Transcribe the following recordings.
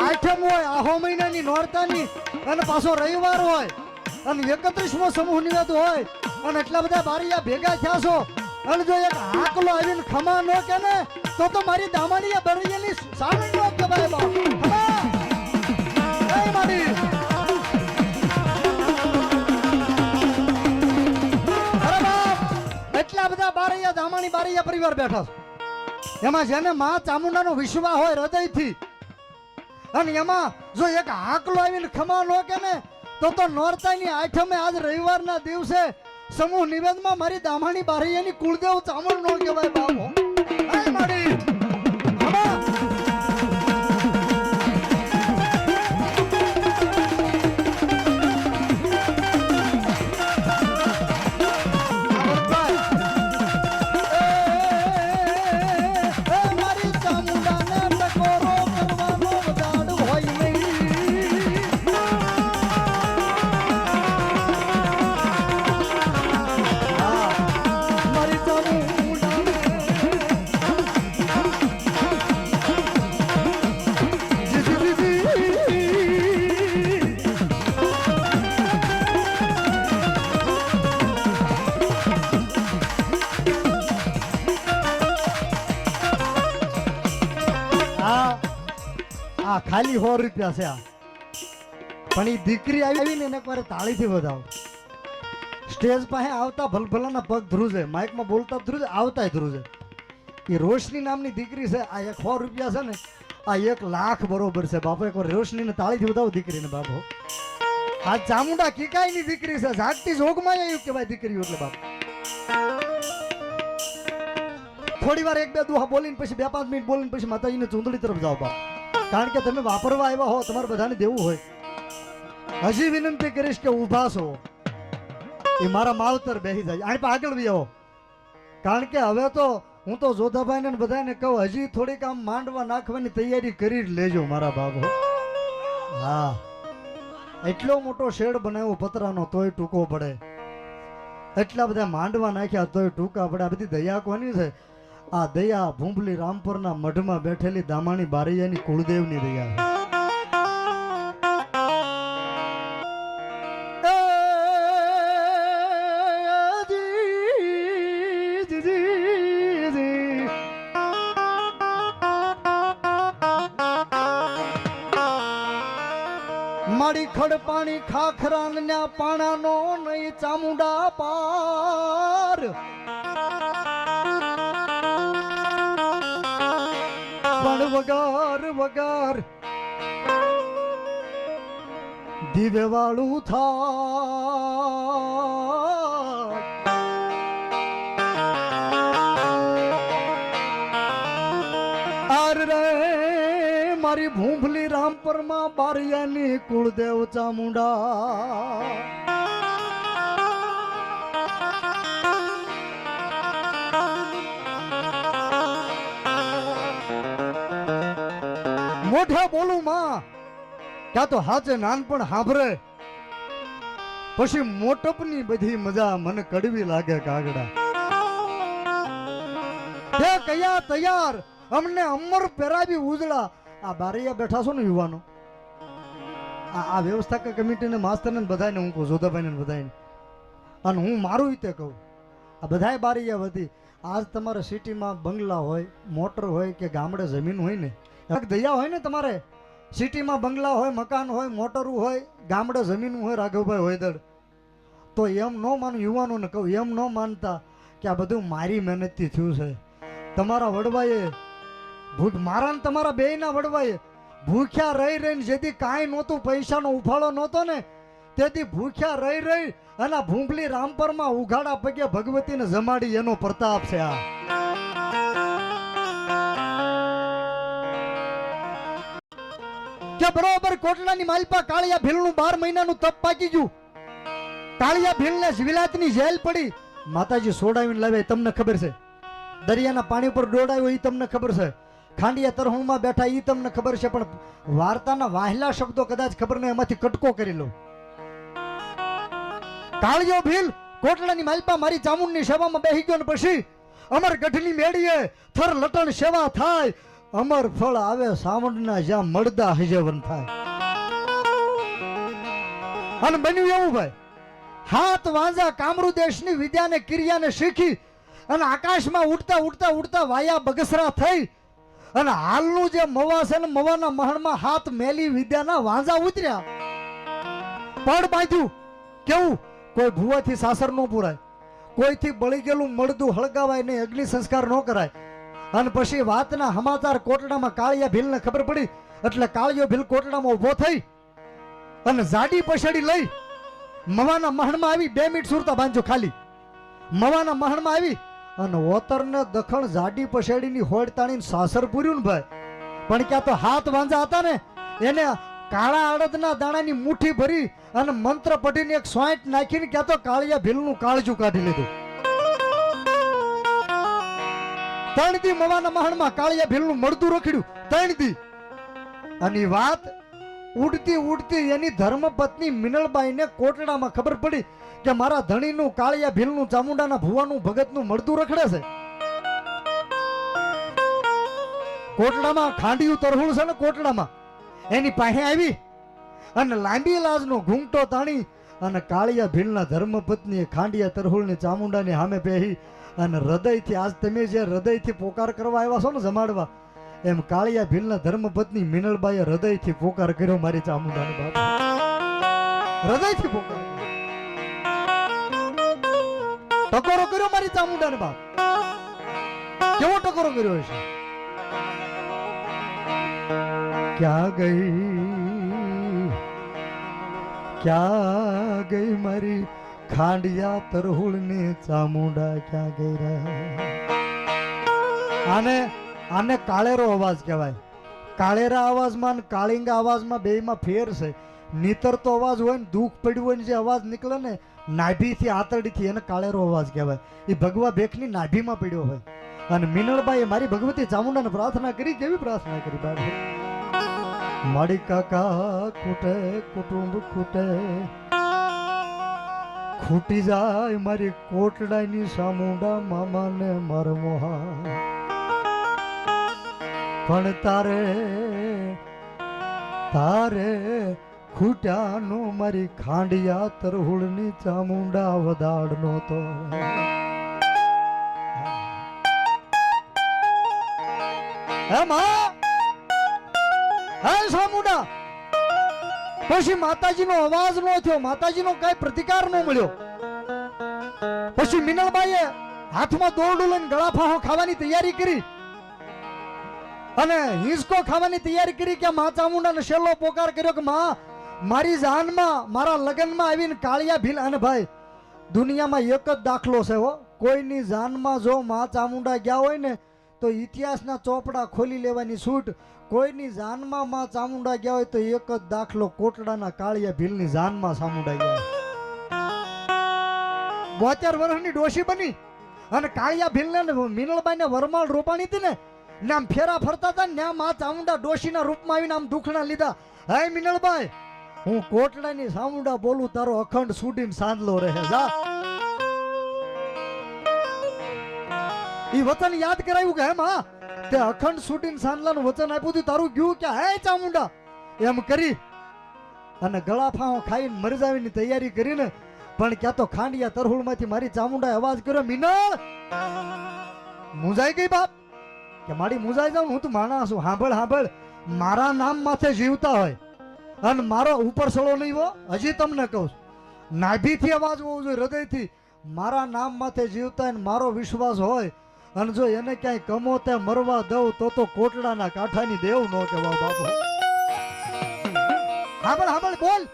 આઠમ હોય, આહો મહિનાની નોરતાની, અને પાછો રવિવાર હોય, અને એકત્રીસમો સમૂહ નિવેદ હોય, અને એટલા બધા બારીયા ભેગા થયા છો. અને જો એક હાકલો આવીને ખમા ન કે ને તો તો મારી દામાની બરૈયાની સામે નો કહેવાય બાપ. મારી એટલા બધા બારૈયા ધામાણી બારૈયા પરિવાર બેઠા એમાં જેને મા ચામુંડાનો વિશ્વાસ હોય, હૃદયથી અને એમાં જો એક હાકલો આવીને ખમા નો કે તો તો નોરતાની આઠમે આજ રવિવારના દિવસે સમૂહ નિવેદમાં મારી દામાણી બારૈયાની કુળદેવ ચામુંડ નો કહેવાય બાબો હાય ખાલી સો રૂપિયા છે આ. પણ એ દીકરી આવીને એને એકવાર તાળીથી વધાવો? સ્ટેજ પાસે આવતા ભલભલાના પગ ધ્રુજે, માઇકમાં બોલતા ધ્રુજે આવતા ધ્રુજે. એ રોશની નામની દીકરી છે, આ એક સો રૂપિયા છે ને, આ એક લાખ બરોબર છે. બાપા એકવાર રોશનીને તાળીથી વધાવો દીકરીને, બાપો. આ ચામુંડા કિકાઈની દીકરી છે, જાગતી જોગમાં આવ્યું કેવાય દીકરી એટલે બાપ. થોડી વાર એક બે દુહા બોલીને પછી બે પાંચ મિનિટ બોલીને પછી માતાજીને ચૂંદડી તરફ જાઓ બાપ. કારણ કે તમે વાપરવા આવ્યા હો, તમારે બધાને દેવું હોય. હજી વિનંતી કરીશ કે ઊભા છો. એ મારા માવતર બેસી જાય. આની આગળ બી કારણ કે હવે તો હું તો જોધાભાઈને બધાને કહું, હજી થોડીક આમ માંડવા નાખવાની તૈયારી કરી લેજો, મારા બાબો હા. એટલો મોટો શેડ બનાવ્યો પતરાનો, તોય ટૂંકો પડે. એટલા બધા માંડવા નાખ્યા, તોય ટૂંકા પડે. આ બધી દયા કોની છે? આ દયા ભૂંભલી રામપુરના મઢમાં બેઠેલી દામાણી બારૈયાની કુળદેવની દયા. મારી ખડ પાણી ખાખરા પાણાનો નહીં ચામુંડા પાર પણ વગાર વગાર દિવે વાળું થા આર રે મારી ભૂંભલી રામપરમાં બારિયાની કુળદેવ ચામુંડા. મોઢે બોલું માં. ક્યાં તો હાચે નાનપણ હાંભરે. પછી મોટપની બધી મજા મને કડવી લાગે કાગડા. તે કયા તૈયાર? અમને અમર પહેરાવી ઉજળા. આ બારૈયા બેઠા છો ને યુવાનો? આ વ્યવસ્થાક કમિટીને માસ્તરને બધાને હું કહું, જોધાભાઈને બધાને અને હું મારું રીતે કહું. આ બધાય બારૈયા વધી. આજ તમારે સિટીમાં બંગલા હોય, મોટર હોય કે ગામડે જમીન હોય ને દયા હોય ને તમારે, સિટીમાં બંગલા હોય, મકાન હોય, મોટરું હોય, ગામડે જમીન હોય, રાઘવભાઈ હોયદળ. તો એમ ન માનું યુવાનોને કહું, એમ ન માનતા કે આ બધું મારી મહેનતથી થયું છે. તમારા વડવાએ ભૂખ મારા ને તમારા બેયના વડવાએ ભૂખ્યા રહી રહીને જેથી કાંઈ નહોતું, પૈસાનો ઉફાળો નહોતો ને, તેથી ભૂખ્યા રહી રહી અને આ ભૂંભલી રામપરમાં ઉઘાડા પગે ભગવતીને જમાડી એનો પ્રતાપ છે આ. કે બરોબર કોટડાની માલપા કાળિયા ભીલનું બાર મહિનાનું તપ પાકી ગયું. કાળિયા ભીલને વિલાતની જેલ પડી. માતાજી સોડાવીને લાવે તમને ખબર છે. દરિયાના પાણી પર દોડાયો એ તમને ખબર છે. ખાંડિયા તરહુમાં બેઠા એ તમને ખબર છે, પણ વાર્તાના વાહેલા શબ્દો કદાચ ખબર નહીં, એમાંથી કટકો કરી લો. કાળિયો ભીલ કોટલાની માલપા મારી ચામુંડની સેવામાં બેસી ગયો ને પછી અમર ગઢની મેળીએ થર લટણ સેવા થાય અમર ફળ આવે સાવણના જ્યાં મળતા હજવન થાય. અને બન્યું એવું ભાઈ, હાથ વાંઝા કામરુ દેશની વિદ્યાને, ક્રિયાને શીખી અને આકાશમાં ઉડતા ઉડતા ઉડતા વાયા બગસરા થઈ અને હાલનું જે મવા છે ને, મવાના મહણમાં હાથ મેલી વિદ્યાના વાંઝા ઉતર્યા. પડ બાંધ્યું. કેવું? કોઈ ભૂવાથી સાસર ન પુરાય. કોઈથી બળી ગયેલું મળદું હળગાવાય નહીં, અગ્નિ સંસ્કાર ન કરાય. અને પછી વાતના સમાચાર કોટડામાં કાળિયા ભીલને ખબર પડી. એટલે કાળિયો ભીલ કોટડામાં ઊભો થઈ અને જાડી પછાડી લઈ મવાના મહણમાં આવી બે મિનિટ સુરતા બાંધજો ખાલી. મવાના મહણમાં આવી અને ઓતરને દખણ જાડી પછાડીની હોડ તાણીને સાસર પૂર્યું ને ભાઈ. પણ ક્યાં તો હાથ વાંજા હતા ને? એને કાળા અડદના દાણાની મુઠ્ઠી ભરી અને મંત્ર પટીને એક સ્વાઈટ નાખીને ક્યાં તો કાળિયા ભીલનું કાળજું કાઢી લીધું. ત્રણ દી મવાના મહાણમાં કાળિયા ભીલનું મળતું રખડ્યું ત્રણ દી. અને વાત ઉડતી ઉડતી એની ધર્મપત્ની મિનળબાઈને કોટડામાં ખબર પડી કે મારા ધણીનું કાળિયા ભીલનું ચામુંડાના ભુવાનું ભગતનું મળતું રખડે છે. કોટડામાં ખાંડિયું તરહુળ છે ને કોટડામાં. એની પાસે આવી અને લાંબી લાજનો ઘૂંઘટો તાણી અને કાળિયા ભીલના ધર્મપત્નીએ ખાંડિયા તરહુળની ચામુંડાની સામે પહેરી અને હૃદયથી આજ તમે જે હૃદયથી પોકાર કરવા આવ્યા છો ને જમાડવા, એમ કાળિયા ભીલના ધર્મપત્ની મિનળબાઈએ હૃદયથી પોકાર કર્યો મારી ચામુંડાની બાપ હૃદયથી પોકાર ટકોરો કર્યો મારી ચામુંડાને બાપ કેવો ટકોરો કર્યો હશે? ક્યાં ગઈ? ક્યાં ગઈ મારી ખાંડિયા તરહુળની ચામુંડા ક્યાં ગઈ આને આને કાળેરો અવાજ કહેવાય. કાળેરા અવાજમાં કાળિંગા અવાજમાં બેયમાં ફેર છે. નીતરતો અવાજ હોય ને, દુઃખ પડ્યું હોય ને જે અવાજ નીકળે ને, નાભીથી આતરડીથી એને કાળેરો અવાજ કહેવાય. એ ભગવા ભેખની નાભીમાં પડ્યો હોય. અને મિનળબાઈએ મારી ભગવતી ચામુંડાને પ્રાર્થના કરી, કેવી પ્રાર્થના કરી બાપ મારી કાકા ખૂટે, કુટુંબ ખૂટે ખૂટી જાય મારી કોટડાની સામુંડા મામાને મરમોહા. પણ તારે તારે ખૂટ્યાનું મારી ખાંડિયા તરહુળની ચામુંડા વદાડનો તો. હે હે સામુંડા પછી માતાજીનો અવાજ નો થયો, માતાજીનો કઈ પ્રતિકાર ન મળ્યો. પછી મિનલબાઈએ હાથમાં દોરડું લઈને ગળા ફાંહો ખાવાની તૈયારી કરી. અને હિંચકો ખાવાની તૈયારી કરી કે મા ચામુંડાને છેલ્લો પોકાર કર્યો કે માં, મારી જાનમાં, મારા લગ્નમાં આવીને કાળિયા ભીલ, અને ભાઈ, દુનિયામાં એક જ દાખલો છે હો. કોઈની જાનમાં જો મા ચામુંડા ગયા હોય ને તો ઇતિહાસના ચોપડા ખોલી લેવાની છૂટ. કોઈની જાનમાં માં ચામુંડા ગયા હોય તો એક જ દાખલો કોટડાના કાળિયા ભીલની જાનમાં ચામુંડા ગયા બોતેર વર્ષની ડોશી બની અને કાળિયા ભીલને મિનળબાઈને વરમાળ રોપાણી હતી ને ને આમ ફેરા ફરતા હતા ને આમ આ ચામુંડા ડોશીના રૂપમાં આવીને આમ દુખણા લીધા. હાય મિનળબાઈ હું કોટડાની સામુંડા બોલું, તારો અખંડ સુડીને સાંદલો રહે, જા. વચન યાદ કરાયું કે હે તે અખંડ સુડીને સાંદલાનું વચન આપ્યું હતું તારું ગયું કે હે ચામુંડા? એમ કરી અને ગળા ખાઈને મરજાવીની તૈયારી કરીને પણ ક્યાં તો ખાંડિયા તરહુળમાંથી મારી ચામુંડાએ અવાજ કર્યો મિનળ મુંજાઈ ગઈ બાપ? કે મારી મુંજાઈ જાઉં? હું તો માણસ છું. હાંભળ હાંભળ. મારા નામ માથે જીવતા હોય. અને મારો ઉપર સળો નહીં હો? હજી તમને કહું. નાભીથી અવાજ હોવો જોઈએ, હૃદયથી. મારા નામ માથે જીવતા હોય ને મારો વિશ્વાસ હોય અને જો એને ક્યાંય કમો તે મરવા દઉં તો તો કોટડાના કાંઠાની દેવ ન કહેવા બાપુ. હાબળ હાબળ બોલ.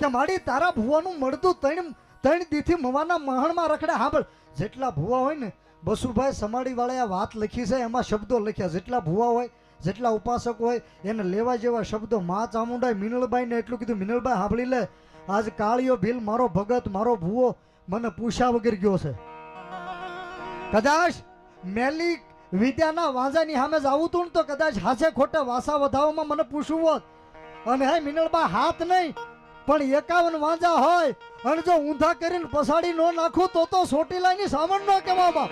કે મારી તારા ભુવાનું મળતું ત્રણ ત્રણ દીથી મવાના મહણમાં રખડે. હાબળ જેટલા ભુવા હોય ને, બસુભાઈ સમાડી વાળા વાત લખી છે, એમાં શબ્દો લખ્યા. જેટલા ભુવા હોય, જેટલા ઉપાસક હોય, એને લેવા જેવા શબ્દો. મા ચામુંડાએ મિનળબાઈને એટલું કીધું મિનળબાઈ સાંભળી લે. આજ કાળિયો ભીલ મારો ભગત, મારો ભુવો મને પૂછ્યા વગર ગયો છે. કદાચ મેલી વિદ્યાના વાંઝાની સામે જ તું તો કદાચ હાથે ખોટા વાસા વધાવવામાં મને પૂછવું હોત. અને હે મિનળબા હાથ નહીં, પણ એકાવન વાંઝા હોય અને જો ઊંધા કરીને પસાડી ન નાખું તો તો સોટીલાની સામણ ન કહેવામાં.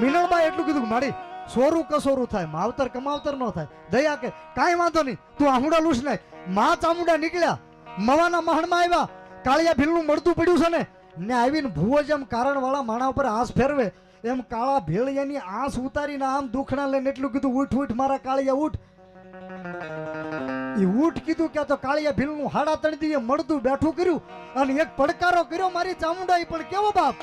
મિનળબા એટલું કીધું મારી સોરું કસોરું થાય, માવતર કમાવતર ન થાય. દયા કે, કાંઈ વાંધો નહીં, તું આમુડા લૂસ નાખ મા ચામુંડા નીકળ્યા, મવાના મહાણમાં આવ્યા, કાળિયા ભીલનું મળતું પડ્યું છે ને ને આવીને ભૂવો જેમ કારણવાળા માણા ઉપર આંસ ફેરવે. એમ કાળા ભેળિયાની આંસ ઉતારીને આમ દુખણા લઈને એટલું કીધું, ઉઠ ઉઠ, મારા કાળિયા, ઉઠ. એ ઉઠ કીધું કે તો કાળિયા ભીલનું હાડા તણી દીએ મળતું બેઠું કર્યું અને એક પડકારો કર્યો, મારી ચામુંડાઈ પણ કેવો બાપ?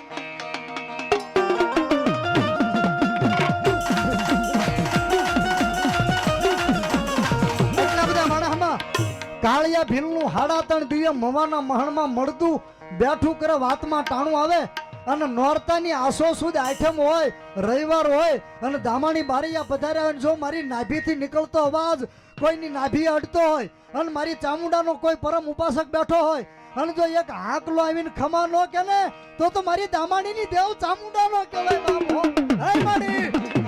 કાળિયા ભીલનું હાડા ત્રણ દિયે મવાના મહણમાં મળતું બેઠું કરે, વાતમાં ટાણું આવે અને નોરતાની આસો સુદ આઠમ હોય, રવિવાર હોય અને દામાણી બારીયા પધાર્યા હોય જો મારી નાભીથી નીકળતો અવાજ કોઈની નાભી અડતો હોય અને મારી ચામુંડાનો કોઈ પરમ ઉપાસક બેઠો હોય અને જો એક હાંકલો આવીને ખમા નો કે ને તો તો મારી દામાણીની દેવ ચામુંડા નો કહેવાય બાપો હે મારી!